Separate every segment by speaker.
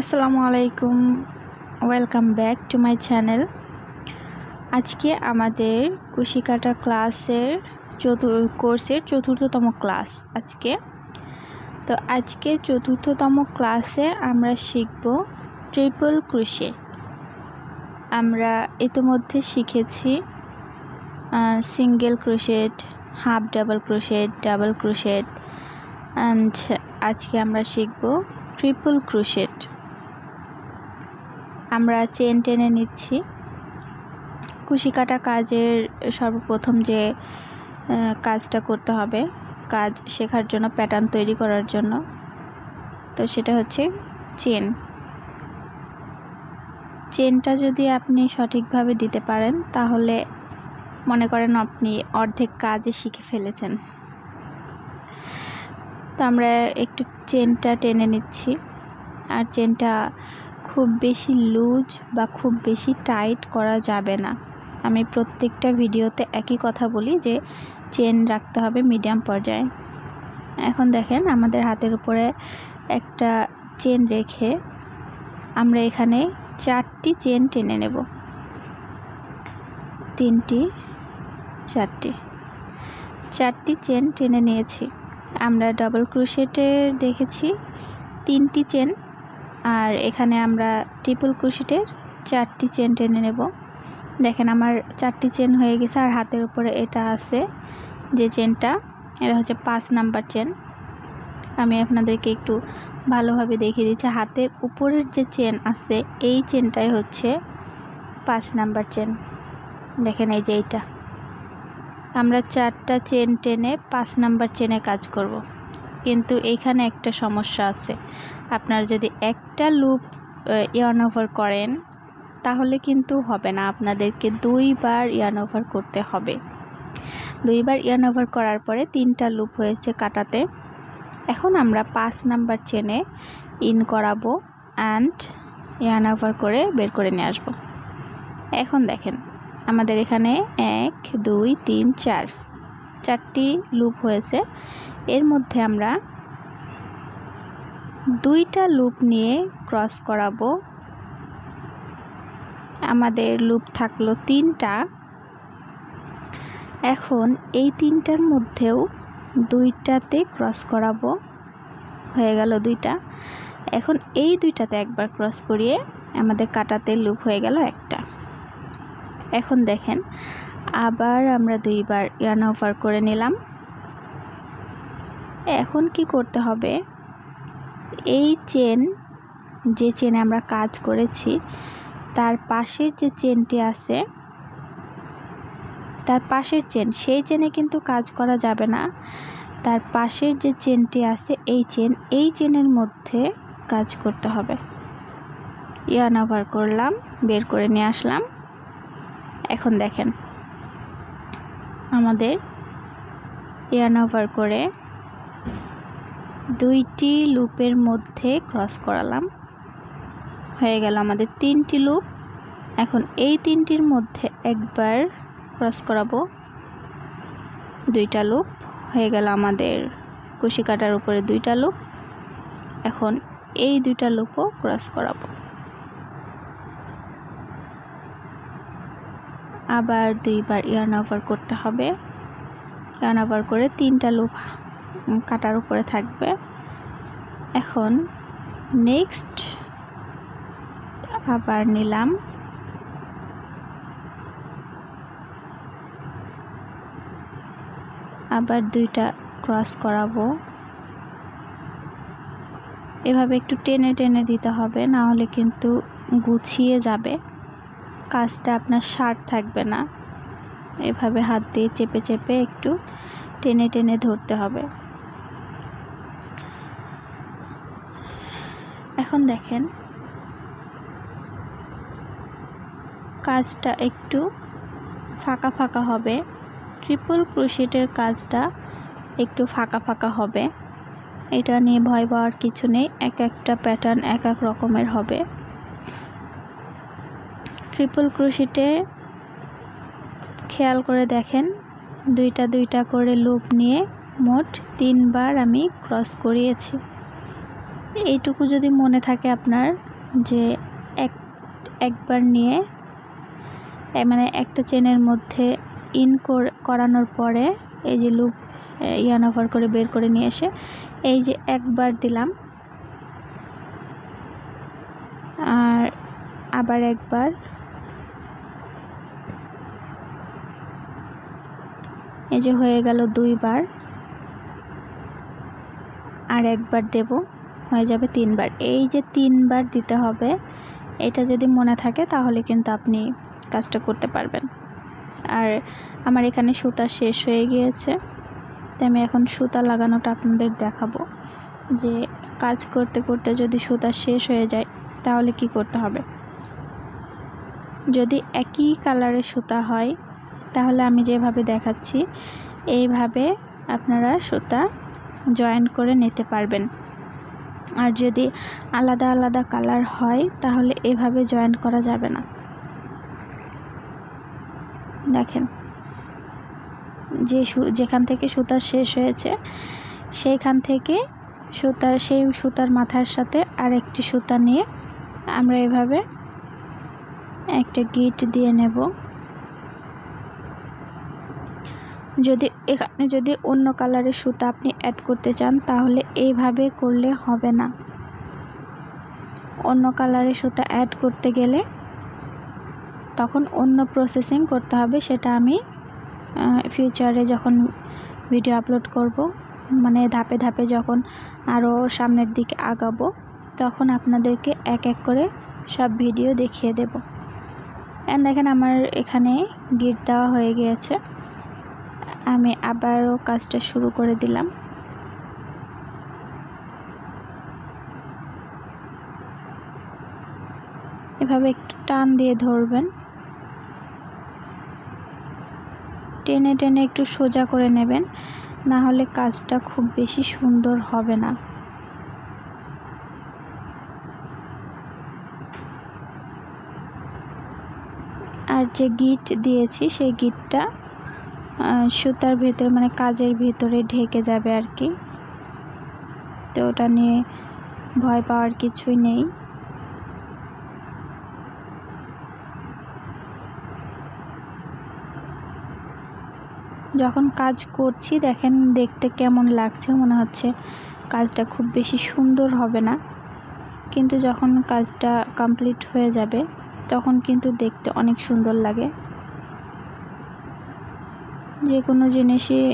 Speaker 1: আসসালামু আলাইকুম। Welcome back to my channel আজকে আমাদের কুশিকাটা ক্লাসের চতুর কোর্সের চতুর্থতম ক্লাস আজকে। তো আজকে চতুর্থতম ক্লাসে আমরা শিখব ট্রিপল ক্রুশে আমরা ইতিমধ্যে শিখেছি single crochet half double crochet double crochet and আজকে আমরা শিখব ট্রিপল ক্রোশেট আমরা চেন টেনে নিচ্ছি। কুশি কাটা কাজের সর্বপ্রথম যে কাজটা করতে হবে, কাজ শেখার জন্য প্যাটার্ন তৈরি করার জন্য, তো সেটা হচ্ছে চেন। চেনটা যদি আপনি সঠিকভাবে দিতে পারেন, তাহলে মনে করেন আপনি অর্ধেক কাজে শিখে ফেলেছেন। তো আমরা একটু চেনটা টেনে নিচ্ছি, আর চেনটা খুব বেশি লুজ বা খুব বেশি টাইট করা যাবে না। আমি প্রত্যেকটা ভিডিওতে একই কথা বলি যে চেন রাখতে হবে মিডিয়াম পর্যায়ে। এখন দেখেন আমাদের হাতের উপরে একটা চেন রেখে আমরা এখানে চারটি চেন টেনে নেব। তিনটি, চারটি। চারটি চেন টেনে নিয়েছি। আমরা ডাবল ক্রোশেটের দেখেছি তিনটি চেন আর এখানে আমরা ট্রিপল কুশিটের চারটি চেন টেনে নেব। দেখেন আমার চারটি চেন হয়ে গেছে আর হাতের উপরে এটা আছে যে চেনটা, এটা হচ্ছে পাঁচ নাম্বার চেন। আমি আপনাদেরকে একটু ভালোভাবে দেখিয়ে দিচ্ছি। হাতের উপরের যে চেন আছে, এই চেনটাই হচ্ছে পাঁচ নাম্বার চেন। দেখেন এই যে এইটা। আমরা চারটা চেন টেনে পাঁচ নাম্বার চেনে কাজ করব। কিন্তু এইখানে একটা সমস্যা আছে। আপনার যদি একটা লুপ ইয়ার্ন ওভার করেন, তাহলে কিন্তু হবে না। আপনাদেরকে দুইবার ইয়ার্ন ওভার করতে হবে। দুইবার ইয়ার্ন ওভার করার পরে তিনটা লুপ হয়েছে কাটাতে। এখন আমরা পাঁচ নাম্বার চেনে ইন করাবো অ্যান্ড ইয়ার্ন ওভার করে বের করে নিয়ে আসব। এখন দেখেন, আমাদের এখানে এক, দুই, তিন, চার, চারটি লুপ হয়েছে। এর মধ্যে আমরা দুইটা লুপ নিয়ে ক্রস করাবো। আমাদের লুপ থাকল তিনটা। এখন এই তিনটার মধ্যেও দুইটাতে ক্রস করাবো। হয়ে গেল দুইটা। এখন এই দুইটাতে একবার ক্রস করিয়ে আমাদের কাটাতে লুপ হয়ে গেল একটা। এখন দেখেন, আবার আমরা দুইবার ইয়ার্ন ওভার করে নিলাম। এখন কি করতে হবে? এই চেন, যে চেনে আমরা কাজ করেছি, তার পাশের যে চেনটি আছে, তার পাশের চেন, সেই চেনে কিন্তু কাজ করা যাবে না। তার পাশের যে চেনটি আছে, এই চেন, এই চেনের মধ্যে কাজ করতে হবে। ইয়ান ওভার করলাম, বের করে নিয়ে আসলাম। এখন দেখেন, আমাদের ইয়ান ওভার করে দুইটি লুপের মধ্যে ক্রস করালাম। হয়ে গেল আমাদের তিনটি লুপ। এখন এই তিনটির মধ্যে একবার ক্রস করাবো। দুইটা লুপ। হয়ে গেল আমাদের কুশি কাটার উপরে দুইটা লুপ। এখন এই দুইটা লুপও ক্রস করাবো। আবার দুইবার ইয়ার্ন ওভার করতে হবে। ইয়ার্ন ওভার করে তিনটা লুপ কাটার উপরে থাকবে। এখন নেক্সট আবার নিলাম। আবার দুইটা ক্রস করাবো। এভাবে একটু টেনে টেনে দিতে হবে, না হলে কিন্তু গুছিয়ে যাবে। কাজটা আপনার শার্ট থাকবে না। এভাবে হাত দিয়ে চেপে চেপে একটু টেনে টেনে ধরতে হবে। এখন দেখেন। কাজটা একটু ফাঁকা ফাঁকা হবে। ট্রিপল ক্রোশেটের কাজটা একটু ফাঁকা ফাঁকা হবে। এটা নিয়ে ভয় পাওয়ার কিছু নেই। এক একটা প্যাটার্ন এক এক রকমের হবে। ট্রিপল ক্রোশেটে খেয়াল করে দেখেন। দুইটা দুইটা করে লুপ নিয়ে মোট তিনবার আমি ক্রস করিয়েছি। এইটুকু যদি মনে থাকে আপনার যে এক, একবার নিয়ে মানে একটা চেনের মধ্যে ইন করানোর পরে এই যে লুপ ইয়ান ওভার করে বের করে নিয়ে এসে এই যে একবার দিলাম। আর আবার একবার এই যে হয়ে গেল দুইবার। আর একবার দেব। হয়ে যাবে তিনবার। এই যে তিনবার দিতে হবে, এটা যদি মনে থাকে তাহলে কিন্তু আপনি কাজটা করতে পারবেন। আর আমার এখানে সুতা শেষ হয়ে গিয়েছে, তাই আমি এখন সুতা লাগানোটা আপনাদের দেখাবো। যে কাজ করতে করতে যদি সুতা শেষ হয়ে যায়, তাহলে কি করতে হবে? যদি একই কালারের সুতা হয়, তাহলে আমি যেভাবে দেখাচ্ছি, এইভাবে আপনারা সুতা জয়েন করে নিতে পারবেন। আর যদি আলাদা আলাদা কালার হয়, তাহলে এভাবে জয়েন করা যাবে না। দেখেন, যে যেখান থেকে সুতা শেষ হয়েছে, সেইখান থেকে সুতার সেই সুতার মাথার সাথে আরেকটি সুতা নিয়ে আমরা এভাবে একটা গিট দিয়ে নেব। যদি এখানে যদি অন্য কালারের সুতা আপনি অ্যাড করতে চান, তাহলে এইভাবে করলে হবে না। অন্য কালারের সুতা অ্যাড করতে গেলে তখন অন্য প্রসেসিং করতে হবে, সেটা আমি ফিউচারে যখন ভিডিও আপলোড করব মানে ধাপে ধাপে যখন আরও সামনের দিকে আগাবো, তখন আপনাদেরকে এক এক করে সব ভিডিও দেখিয়ে দেব। অ্যান্ড দেখেন আমার এখানে গিট দেওয়া হয়ে গিয়েছে। আমি আবারও কাজটা শুরু করে দিলাম। এভাবে একটু টান দিয়ে ধরবেন। টেনে টেনে একটু সোজা করে নেবেন, না হলে কাজটা খুব বেশি সুন্দর হবে না। আর যে গিট দিয়েছি, সেই গিটটা সুতার ভেতরে মানে কাজের ভিতরে ঢেকে যাবে আর কি। তো ওটা নিয়ে ভয় পাওয়ার কিছুই নেই। যখন কাজ করছি, দেখেন দেখতে কেমন লাগছে, মনে হচ্ছে কাজটা খুব বেশি সুন্দর হবে না। কিন্তু যখন কাজটা কমপ্লিট হয়ে যাবে, তখন কিন্তু দেখতে অনেক সুন্দর লাগে। যে কোনো জিনিসই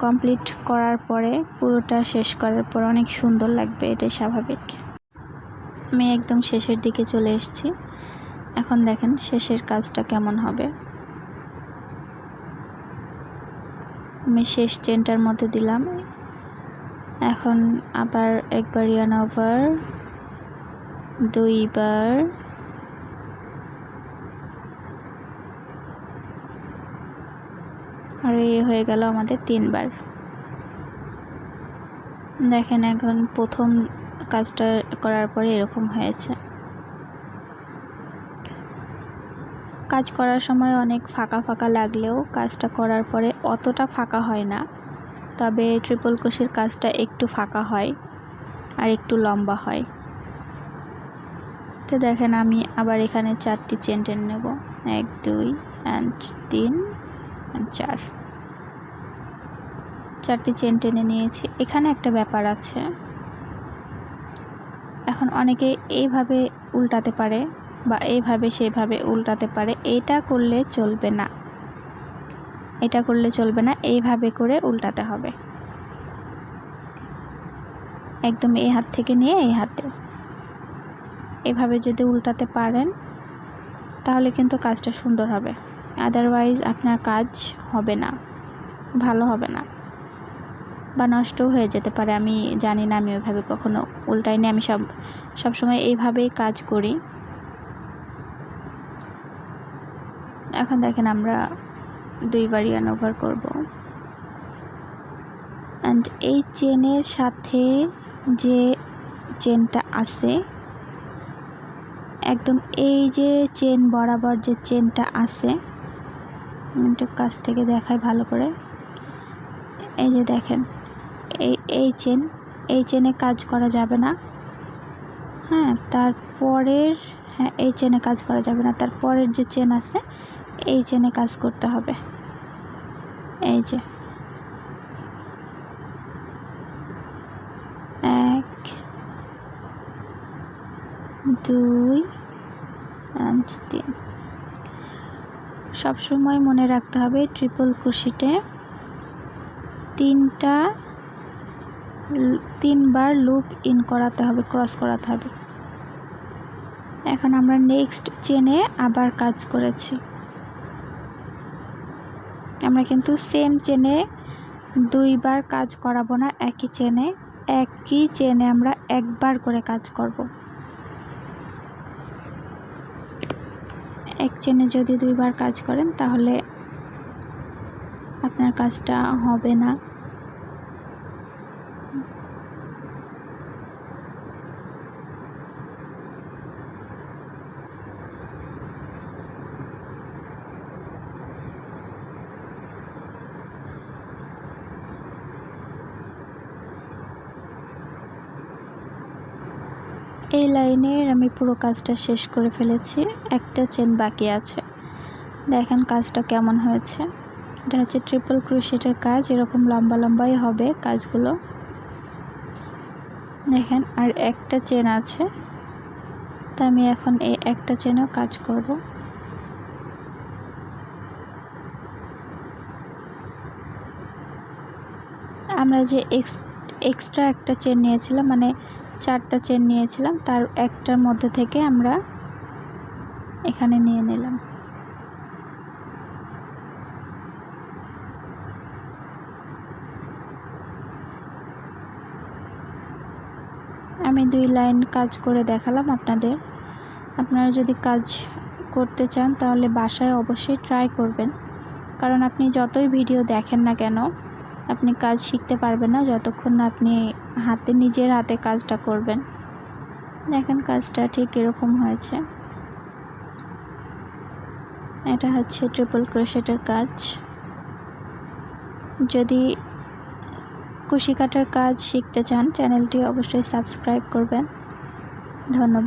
Speaker 1: কমপ্লিট করার পরে, পুরোটা শেষ করার পর অনেক সুন্দর লাগবে, এটাই স্বাভাবিক। আমি একদম শেষের দিকে চলে এসেছি। এখন দেখেন শেষের কাজটা কেমন হবে। আমি শেষ চেনটার মধ্যে দিলাম। এখন আবার একবার ইয়ান ওভার দুইবার আর এ হয়ে গেল আমাদের তিনবার। দেখেন এখন প্রথম কাজটা করার পরে এরকম হয়েছে। কাজ করার সময় অনেক ফাঁকা ফাঁকা লাগলেও কাজটা করার পরে অতটা ফাঁকা হয় না। তবে ট্রিপল কোষের কাজটা একটু ফাঁকা হয় আর একটু লম্বা হয়। তো দেখেন আমি আবার এখানে চারটি চেন টেনে নেব। এক, দুই অ্যান্ড তিন অ্যান্ড চার। চারটি চেন টেনে নিয়েছি। এখানে একটা ব্যাপার আছে। এখন অনেকে এইভাবে উল্টাতে পারে বা এইভাবে সেভাবে উল্টাতে পারে। এটা করলে চলবে না। এটা করলে চলবে না। এইভাবে করে উল্টাতে হবে। একদম এই হাত থেকে নিয়ে এই হাতে। এভাবে যদি উল্টাতে পারেন, তাহলে কিন্তু কাজটা সুন্দর হবে। আদারওয়াইজ আপনার কাজ হবে না। ভালো হবে না। বা নষ্টও হয়ে যেতে পারে, আমি জানি না, আমি ওইভাবে কখনো উল্টাইনি আমি সব সবসময় এইভাবেই কাজ করি। এখন দেখেন আমরা দুইবার ইয়ান ওভার করব। অ্যান্ড এই চেনের সাথে যে চেনটা আছে, একদম এই যে চেন বরাবর যে চেনটা আছে একটু কাছ থেকে দেখায় ভালো করে। এই যে দেখেন এই চেন এই চেনে কাজ করা যাবে না। হ্যাঁ তারপরের হ্যাঁ এই চেনে কাজ করা যাবে না। তারপরের যে চেন আছে, এই চেনে কাজ করতে হবে। এই যে। এক, দুই অ্যান্ড তিন। সবসময় মনে রাখতে হবে ট্রিপল কুশিটে তিনটা তিনবার লুপ ইন করাতে হবে, ক্রস করাতে হবে। এখন আমরা নেক্সট চেনে আবার কাজ করেছি। আমরা কিন্তু সেম চেনে দুইবার কাজ করাবো না, একই চেনে একই চেনে আমরা একবার করে কাজ করব। এক চেনে যদি দুইবার কাজ করেন তাহলে আপনার কাজটা হবে না। এই লাইনের আমি পুরো কাজটা শেষ করে ফেলেছি, একটা চেন বাকি আছে। দেখেন কাজটা কেমন হয়েছে। এটা হচ্ছে ট্রিপল ক্রোশেটের কাজ, এরকম লম্বা লম্বাই হবে কাজগুলো। দেখেন, আর একটা চেন আছে, তা আমি এখন এই একটা চেনেও কাজ করব। আমরা যে এক্সট্রা একটা চেন নিয়েছিলাম মানে চারটা চেন নিয়েছিলাম, তার একটার মধ্যে থেকে আমরা এখানে নিয়ে নিলাম। আমি দুই লাইন কাজ করে দেখালাম আপনাদের। আপনারা যদি কাজ করতে চান, তাহলে বাসায় অবশ্যই ট্রাই করবেন। কারণ আপনি যতই ভিডিও দেখেন না কেন আপনি কাজ শিখতে পারবেন না যতক্ষণ না আপনি হাতে, নিজের হাতে কাজটা করবেন। দেখেন কাজটা ঠিক এরকম হয়েছে। এটা হচ্ছে ট্রিপল ক্রোশেটের কাজ। যদি কুশি কাটার কাজ শিখতে চান চ্যানেলটি অবশ্যই সাবস্ক্রাইব করবেন। ধন্যবাদ।